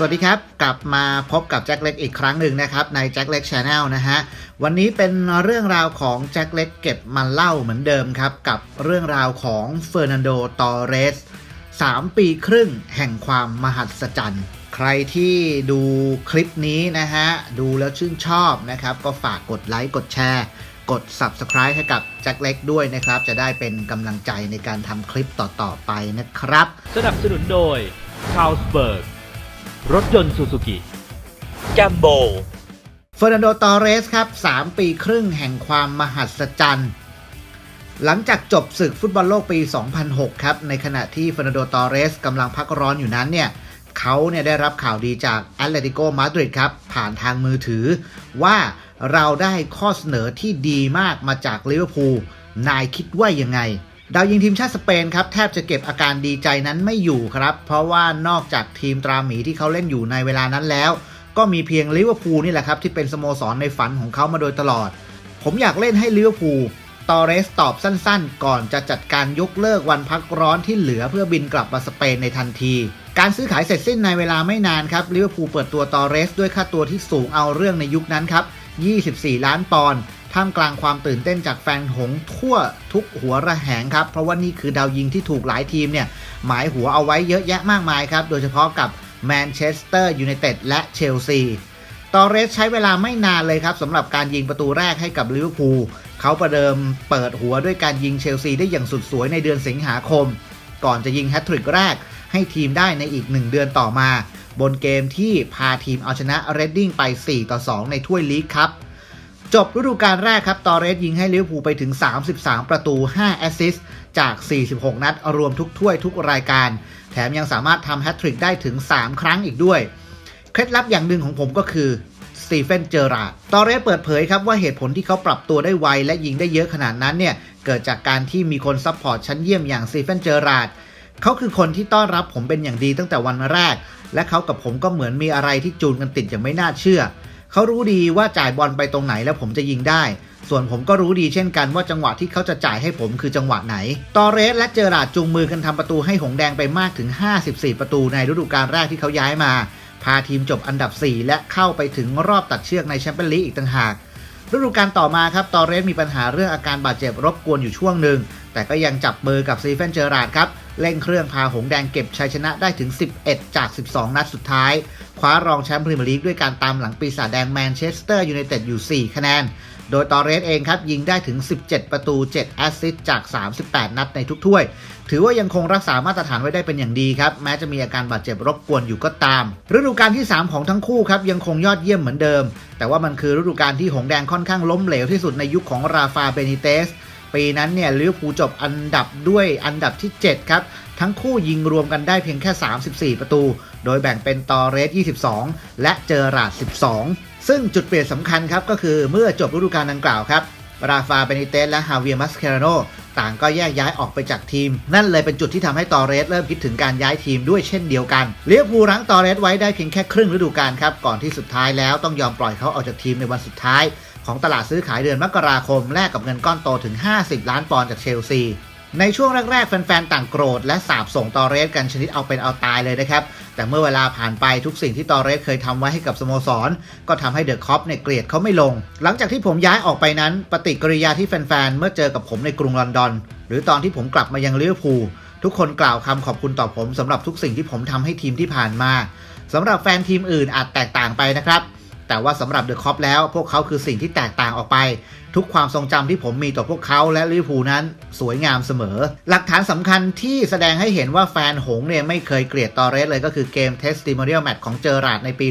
สวัสดีครับ กลับมาพบกับแจ็คเล็กอีกครั้งหนึ่งนะครับ ในแจ็คเล็กชาแนลนะฮะ วันนี้เป็นเรื่องราวของแจ็คเล็กเก็บมาเล่าเหมือนเดิมครับ กับเรื่องราวของเฟอร์นันโด ตอเรส 3 ปีครึ่งแห่งความมหัศจรรย์ ใครที่ดูคลิปนี้นะฮะ ดูแล้วชื่นชอบนะครับ ก็ฝากกดไลค์กดแชร์กด Subscribe ให้กับแจ็คเล็กด้วยนะครับ จะได้เป็นกำลังใจในการทำคลิปต่อๆไปนะครับ สนับสนุนโดย c a r l s b e r g รถยนต์ซูซูกิแกมโบเฟอร์นันโด ตอเรสครับ 3 ปีครึ่งแห่งความมหัศจรรย์ หลังจากจบศึกฟุตบอลโลกปี 2006 ครับ ในขณะที่เฟอร์นันโด ตอเรสกำลังพักร้อนอยู่นั้นเนี่ยเขาเนี่ยได้รับข่าวดีจากแอตเลติโกมาดริดครับ ผ่านทางมือถือ ว่าเราได้ข้อเสนอที่ดีมากมาจากลิเวอร์พูลนายคิดว่ายังไง ดาวยิงทีมชาติสเปนครับแทบจะเก็บอาการดีใจนั้นไม่อยู่ครับ เพราะว่านอกจากทีมตราหมีที่เขาเล่นอยู่ในเวลานั้นแล้ว ก็มีเพียงลิเวอร์พูลนี่แหละครับที่เป็นสโมสรในฝันของเขามาโดยตลอด ผมอยากเล่นให้ลิเวอร์พูลตอเรสตอบสั้นๆ ก่อนจะจัดการยกเลิกวันพักร้อนที่เหลือเพื่อบินกลับมาสเปนในทันที การซื้อขายเสร็จสิ้นในเวลาไม่นานครับลิเวอร์พูลเปิดตัวตอเรสด้วยค่าตัวที่สูงเอาเรื่องในยุคนั้นครับ 24 ล้านปอนด์ ท่ามกลางความตื่นเต้นจากแฟนหงทั่วทุกหัวระแหงครับ เพราะว่านี่คือดาวยิงที่ถูกหลายทีมเนี่ยหมายหัวเอาไว้เยอะแยะมากมายครับ โดยเฉพาะกับแมนเชสเตอร์ยูไนเต็ดและเชลซีตอเรสใช้เวลาไม่นานเลยครับสำหรับการยิงประตูแรกให้กับลิเวอร์พูลเขาประเดิมเปิดหัวด้วยการยิงเชลซีได้อย่างสุดสวยในเดือนสิงหาคม ก่อนจะยิงแฮตทริกแรกให้ทีมได้ในอีก 1 เดือนต่อมา บนเกมที่พาทีมเอาชนะเรดดิ้งไป 4 ต่อ 2 ในถ้วยลีกครับ จบฤดูกาลแรกครับตอเรสยิงให้ลิเวอร์พูลไปถึง 33 ประตู 5 แอสซิสต์จาก 46 นัด รวมทุกถ้วยทุกรายการ แถมยังสามารถทำแฮตทริกได้ถึง 3 ครั้งอีกด้วย เคล็ดลับอย่างหนึ่งของผมก็คือสตีเฟน เจอราร์ดตอเรสเปิดเผยครับว่าเหตุผลที่เขาปรับตัวได้ไว และยิงได้เยอะขนาดนั้นเนี่ย เกิดจากการที่มีคนซัพพอร์ตชั้นเยี่ยมอย่างสตีเฟน เจอราร์ดเขาคือคนที่ต้อนรับผมเป็นอย่างดีตั้งแต่วันแรก และเขากับผมก็เหมือนมีอะไรที่จูนกันติดอย่างไม่น่าเชื่อ เขารู้ดีว่าจ่ายบอลไปตรงไหนแล้วผมจะยิงได้ ส่วนผมก็รู้ดีเช่นกันว่าจังหวะที่เขาจะจ่ายให้ผมคือจังหวะไหน ตอเรสและเจอราดจูงมือกันทำประตูให้หงแดงไปมากถึง 54 ประตูในฤดูกาลแรกที่เขาย้ายมา พาทีมจบอันดับ 4 และเข้าไปถึงรอบตัดเชือกในแชมเปี้ยนลีกอีกต่างหากฤดูกาลต่อมาครับ ตอเรสมีปัญหาเรื่องอาการบาดเจ็บรบกวนอยู่ช่วงหนึ่ง แต่ก็ยังจับมือกับซีเฟนเจอราดครับเร่งเครื่องพาหงแดงเก็บชัยชนะได้ถึง 11 จาก 12 นัดสุดท้าย คว้ารองแชมป์พรีเมียร์ลีกด้วยการตามหลังปีศาจแดงแมนเชสเตอร์ยูไนเต็ดอยู่ 4 คะแนน โดยตอเรสเองครับยิงได้ถึง 17 ประตู 7 แอสซิสต์จาก 38 นัดในทุกถ้วย ถือว่ายังคงรักษามาตรฐานไว้ได้เป็นอย่างดีครับ แม้จะมีอาการบาดเจ็บรบกวนอยู่ก็ตาม ฤดูกาลที่ 3 ของทั้งคู่ครับยังคงยอดเยี่ยมเหมือนเดิม แต่ว่ามันคือฤดูกาลที่หงแดงค่อนข้างล้มเหลวที่สุดในยุคของราฟาเบนิเตส ปีนั้นเนี่ยลิเวอร์พูลจบอันดับด้วยอันดับที่ 7 ครับ ทั้งคู่ยิงรวมกันได้เพียงแค่ 34 ประตู โดยแบ่งเป็นตอเรส 22 และเจอราด 12 ซึ่งจุดเปลี่ยนสำคัญครับก็คือเมื่อจบฤดูกาลดังกล่าวครับราฟาเบนิเตสและฮาเวียมัสเคราโนต่างก็แยกย้ายออกไปจากทีม นั่นเลยเป็นจุดที่ทำให้ตอเรสเริ่มคิดถึงการย้ายทีมด้วยเช่นเดียวกันเลิเวอร์พูรั้งตอเรสไว้ได้เพียงแค่ครึ่งฤดูกาลครับ ก่อนที่สุดท้ายแล้วต้องยอมปล่อยเขาออกจากทีมในวันสุดท้าย ของตลาดซื้อขายเดือนมกราคมแลกกับเงินก้อนโตถึง 50 ล้านปอนด์จากเชลซี ในช่วงแรกๆ แฟนๆ ต่างโกรธและสาบส่งตอเรสกันชนิดเอาเป็นเอาตายเลยนะครับ แต่เมื่อเวลาผ่านไปทุกสิ่งที่ตอเรสเคยทำไว้ให้กับสโมสร ก็ทำให้เดอะคอปเนี่ยเกลียดเขาไม่ลง หลังจากที่ผมย้ายออกไปนั้น ปฏิกิริยาที่แฟนๆ เมื่อเจอกับผมในกรุงลอนดอน หรือตอนที่ผมกลับมายังลิเวอร์พูลทุกคนกล่าวคำขอบคุณต่อผมสำหรับทุกสิ่งที่ผมทำให้ทีมที่ผ่านมาสำหรับแฟนทีมอื่นอาจแตกต่างไปนะครับ แต่ว่าสำหรับเดอะคอปแล้วพวกเขาคือสิ่งที่แตกต่างออกไป ทุกความทรงจำที่ผมมีต่อพวกเขาและลิเวอร์พูลนั้นสวยงามเสมอ หลักฐานสำคัญที่แสดงให้เห็นว่าแฟนหงเนี่ยไม่เคยเกลียดตอเรสเลยก็คือเกมเทสติม o เ i ียลแมตช์ของเจอราดในปี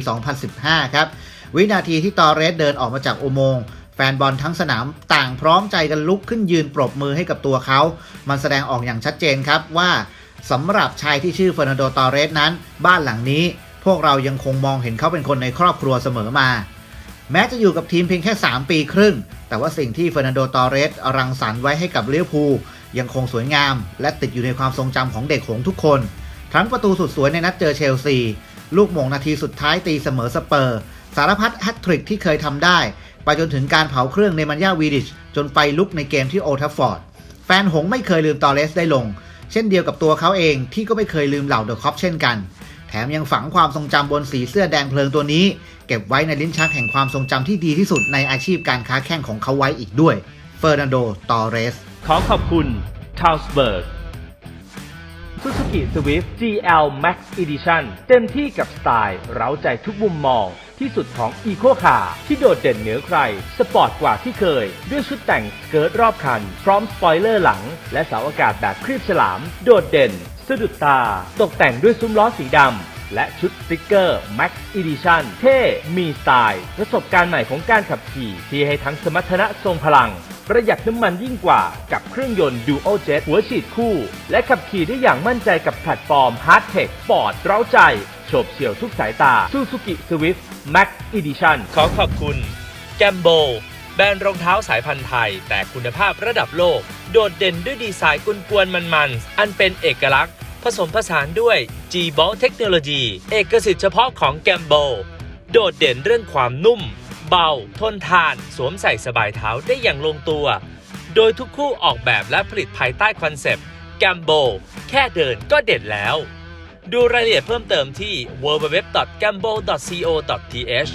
2015 ครับ วินาทีที่ตอเรสเดินออกมาจากอุโมงค์แฟนบอลทั้งสนามต่างพร้อมใจกันลุกขึ้นยืนปรบมือให้กับตัวเขา มันแสดงออกอย่างชัดเจนครับว่าสำหรับชายที่ชื่อเฟอร์นันโด ตอเรสนั้น บ้านหลังนี้ พวกเรายังคงมองเห็นเขาเป็นคนในครอบครัวเสมอมา แม้จะอยู่กับทีมเพียงแค่ 3 ปีครึ่ง แต่ว่าสิ่งที่เฟอร์นันโด ตอเรสรังสรรค์ไว้ให้กับลิเวอร์พูยังคงสวยงาม และติดอยู่ในความทรงจำของเด็กหงส์ทุกคน ทั้งประตูสุดสวยในนัดเจอเชลซี ลูกมงนาทีสุดท้ายตีเสมอสเปอร์ สารพัดแฮตทริกที่เคยทำได้ ไปจนถึงการเผาเครื่องในมันยาวีดิช จนไฟลุกในเกมที่โอทัฟฟอร์ด แฟนหงส์ไม่เคยลืมตอเรสได้ลง เช่นเดียวกับตัวเขาเองที่ก็ไม่เคยลืมเหล่าเดอะคอปเช่นกัน แถมยังฝังความทรงจำบนสีเสื้อแดงเพลิงตัวนี้ เก็บไว้ในลิ้นชักแห่งความทรงจำที่ดีที่สุดในอาชีพการค้าแข่งของเขาไว้อีกด้วยเฟอร์นันโด ตอเรส ขอขอบคุณ c a r l s b e r g Suzuki Swift GL Max Edition เต็มที่กับสไตล์เร้าใจทุกมุมมองที่สุดของ Eco Car ที่โดดเด่นเหนือใคร สปอร์ตกว่าที่เคย ด้วยชุดแต่งสเกิร์ตรอบคัน พร้อมสปอยเลอร์หลัง และเสาอากาศแบบครีบฉลาม โดดเด่น สะดุดตา ตกแต่งด้วยซุ้มล้อสีดำ และชุดสติกเกอร์ Max Edition เท่ มีสไตล์ ประสบการณ์ใหม่ของการขับขี่ ที่ให้ทั้งสมรรถนะทรงพลัง ประหยัดน้ำมันยิ่งกว่ากับเครื่องยนต์ Dual Jet หัวฉีดคู่ และขับขี่ได้อย่างมั่นใจกับแพลตฟอร์ม Hard Tech Sport เร้าใจโฉบเฉี่ยวทุกสายตา Suzuki Swift Max Edition ขอขอบคุณ แกมโบ แบรนด์รองเท้าสายพันธุ์ไทย แต่คุณภาพระดับโลก โดดเด่นด้วยดีไซน์กวนๆมันๆ อันเป็นเอกลักษณ์ ผสมผสานด้วย g b o l Technology เอกสิทธิ์เฉพาะของแกมโบโดดเด่นเรื่องความนุ่ม เบา ทนทาน สวมใส่สบายเท้าได้อย่างลงตัว โดยทุกคู่ออกแบบและผลิตภายใต้คอนเซปต์แกมโบแค่เดินก็เด่นแล้ว ดูรายละเอียดเพิ่มเติมที่ www.gambo.co.th